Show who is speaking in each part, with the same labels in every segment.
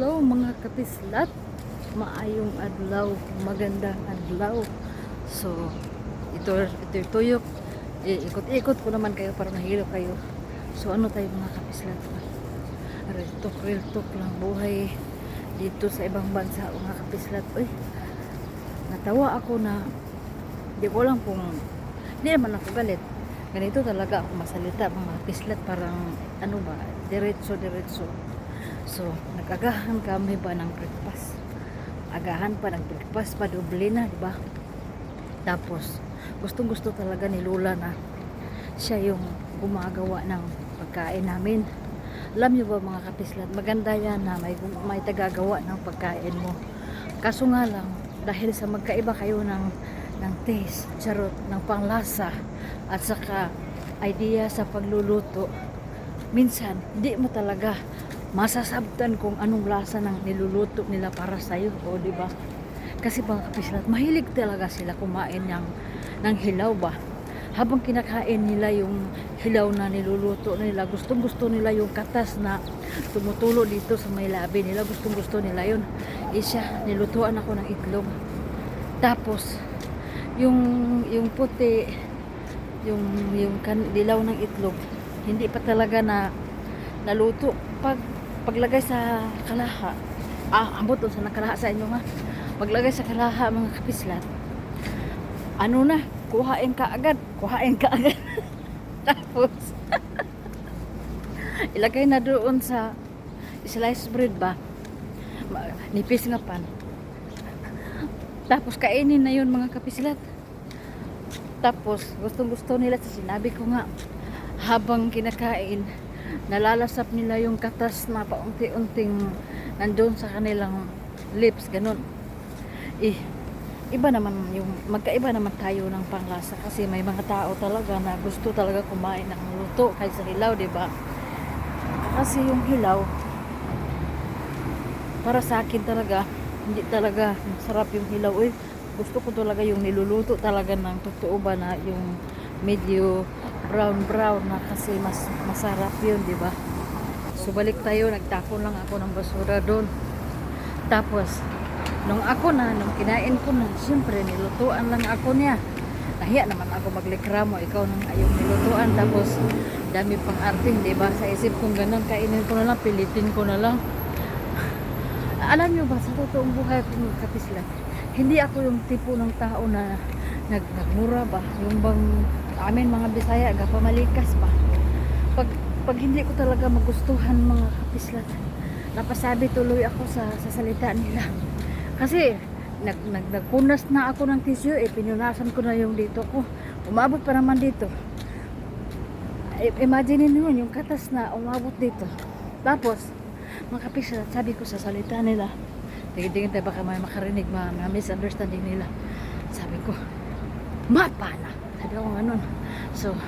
Speaker 1: Hello mga kapislat. Maayong adlaw, magandang adlaw. So, ito ito tuyok. Eh, ikot-ikot ko naman kayo para nahilo kayo. So, ano tayo mga kapislat? Real talk lang buhay dito sa ibang bansa mga kapislat. Uy, natawa ako na di ko lang kung hindi naman ako galit. Ganito talaga ako masalita mga kapislat parang ano ba, diretso diretso. So, nag-agahan kami ba ng breakfast? Agahan pa ng breakfast pa, doble na, di ba? Tapos, gustong gusto talaga ni Lola na siya yung gumagawa ng pagkain namin. Alam niyo ba mga kapislat, maganda yan na may, may tagagawa ng pagkain mo. Kaso nga lang, dahil sa magkaiba kayo ng, ng taste, charot, ng panglasa, at saka idea sa pagluluto, minsan, hindi mo talaga masasabtan kung anong lasa ng niluluto nila para sa'yo, o di ba? Kasi mga kapislat, mahilig talaga sila kumain ng, ng hilaw ba? Habang kinakain nila yung hilaw na niluluto nila, gustong gusto nila yung katas na tumutulo dito sa may labi nila, gustong gusto nila yun. Isya, nilutuan ako ng itlog. Tapos, yung, yung puti, yung, yung kan, dilaw ng itlog, hindi pa talaga na naluto. Pag paglagay sa kalaha, ah, doon sa nakalaha sa inyo nga, paglagay sa kalaha mga kapislat, ano na, kuhain ka agad, kuhain ka agad. Tapos, ilagay na doon sa sliced bread ba, nipis nga pan. Tapos kainin na yun mga kapislat. Tapos, gustong gusto nila sa sinabi ko nga, habang kinakain, nalalasap nila yung katas na paunti-unting nandun sa kanilang lips, ganun. Eh, iba naman yung, magkaiba naman tayo ng panglasa kasi may mga tao talaga na gusto talaga kumain ng luto kaysa hilaw, di ba? Kasi yung hilaw, para sa akin talaga, hindi talaga masarap yung hilaw. Eh, gusto ko talaga yung niluluto talaga ng totoo ba na yung medyo brown brown na kasi mas masarap yun, di ba? So balik tayo, nagtapon lang ako ng basura doon. Tapos, nung ako na, nung kinain ko na, siyempre nilutuan lang ako niya. Nahiya naman ako maglikramo, ikaw nang ayong nilutuan. Tapos, dami pang arting, di ba? Sa isip kong ganun, kainin ko na lang, pilitin ko na lang. Alam nyo ba, sa totoong buhay mga kapislan, hindi ako yung tipo ng tao na nag, nagmura ba? Yung bang amin mga Bisaya, gapamalikas ba? Pag, pag hindi ko talaga magustuhan mga kapislan, napasabi tuloy ako sa, sa salita nila. Kasi, nag, nag, nagpunas na ako ng tissue, eh, pinunasan ko na yung dito ko. Umabot pa naman dito. I- Imagine niyo yun, yung katas na umabot dito. Tapos, mga kapislat, sabi ko sa salita nila, tingin-tingin tayo baka may makarinig, mga, mga misunderstanding nila. Sabi ko, mapa na. Sabi ko ganun. So,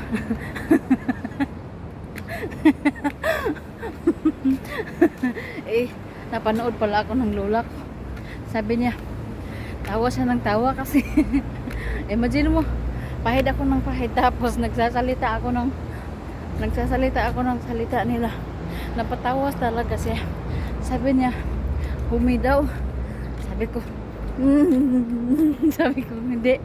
Speaker 1: eh, napanood pala ako ng lola ko. Sabi niya, tawa siya ng tawa kasi, imagine mo, pahid ako ng pahid tapos nagsasalita ako ng nagsasalita ako ng salita nila napatawas talaga siya sabi niya humi daw sabi ko sabi ko hindi.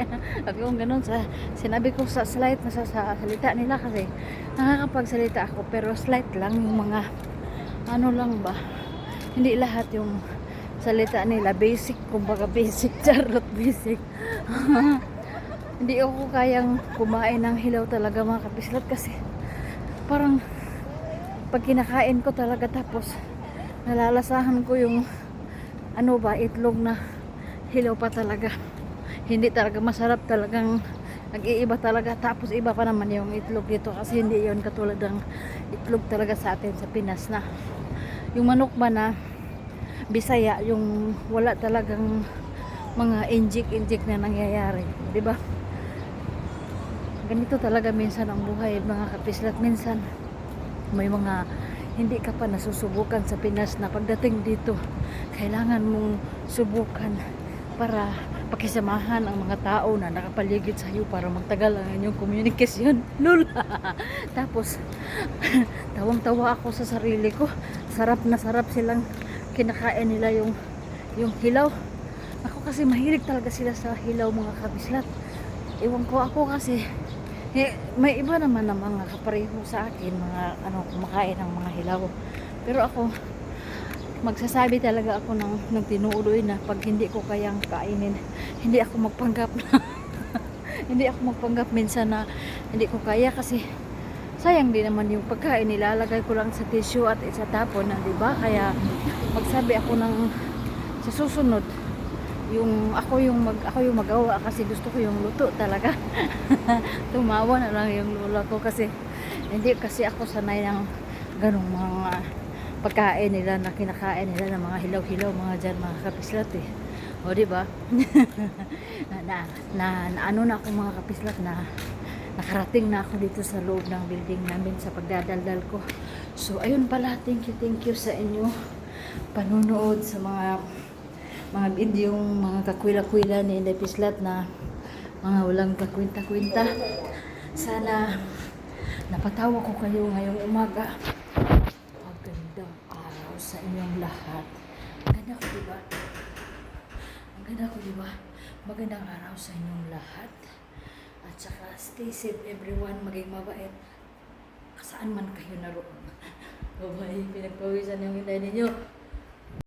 Speaker 1: Sabi ko ganun sa sinabi ko sa slide na sa, sa salita nila kasi nakakapagsalita ako pero slight lang yung mga ano lang ba. Hindi lahat yung salita nila. Basic kumbaga basic charot basic. Hindi ako kayang kumain ng hilaw talaga mga kapislat kasi parang pag kinakain ko talaga tapos nalalasahan ko yung ano ba itlog na hilaw pa talaga. Hindi talaga masarap talagang nag-iiba talaga. Tapos iba pa naman yung itlog dito kasi hindi yon katulad ng itlog talaga sa atin sa Pinas na. Yung manok ba na Bisaya yung wala talagang mga injik-injik na nangyayari di ba? Ganito talaga minsan ang buhay mga kapislat. Minsan may mga hindi ka pa nasusubukan sa Pinas na pagdating dito kailangan mong subukan para pakisamahan ang mga tao na nakapaligid sa iyo para magtagal ang inyong komunikasyon lul tapos tawang tawa ako sa sarili ko sarap na sarap silang kinakain nila yung yung hilaw. Ako kasi mahilig talaga sila sa hilaw mga kabislat. Iwan ko ako kasi eh, may iba naman na mga kapareho sa akin, mga ano, kumakain ng mga hilaw. Pero ako, magsasabi talaga ako ng, ng tinuuloy na pag hindi ko kayang kainin, hindi ako magpanggap. Na hindi ako magpanggap minsan na hindi ko kaya kasi sayang din naman yung pagkain. Nilalagay ko lang sa tissue at isa tapon na di ba? Kaya magsabi ako ng sa susunod yung ako yung mag ako yung magawa kasi gusto ko yung luto talaga. Tumawa na lang yung lola ko kasi hindi kasi ako sanay ng ganong mga pagkain nila na kinakain nila ng mga hilaw-hilaw mga dyan mga kapislat eh. O di ba? Na, na, na, na ano na ako mga kapislat na nakarating na ako dito sa loob ng building namin sa pagdadaldal ko. So ayun pala thank you thank you sa inyo. Panunood sa mga mga bidyong mga kakwila-kwila ni Inday na mga walang kakwinta-kwinta. Sana napatawa ko kayo ngayong umaga sa inyong lahat. Maganda ko diba maganda ko diba magandang araw sa inyong lahat. At saka stay safe everyone. Maging mabait. Saan man kayo naroon? Babay, pinagpawisan yung hinay ninyo.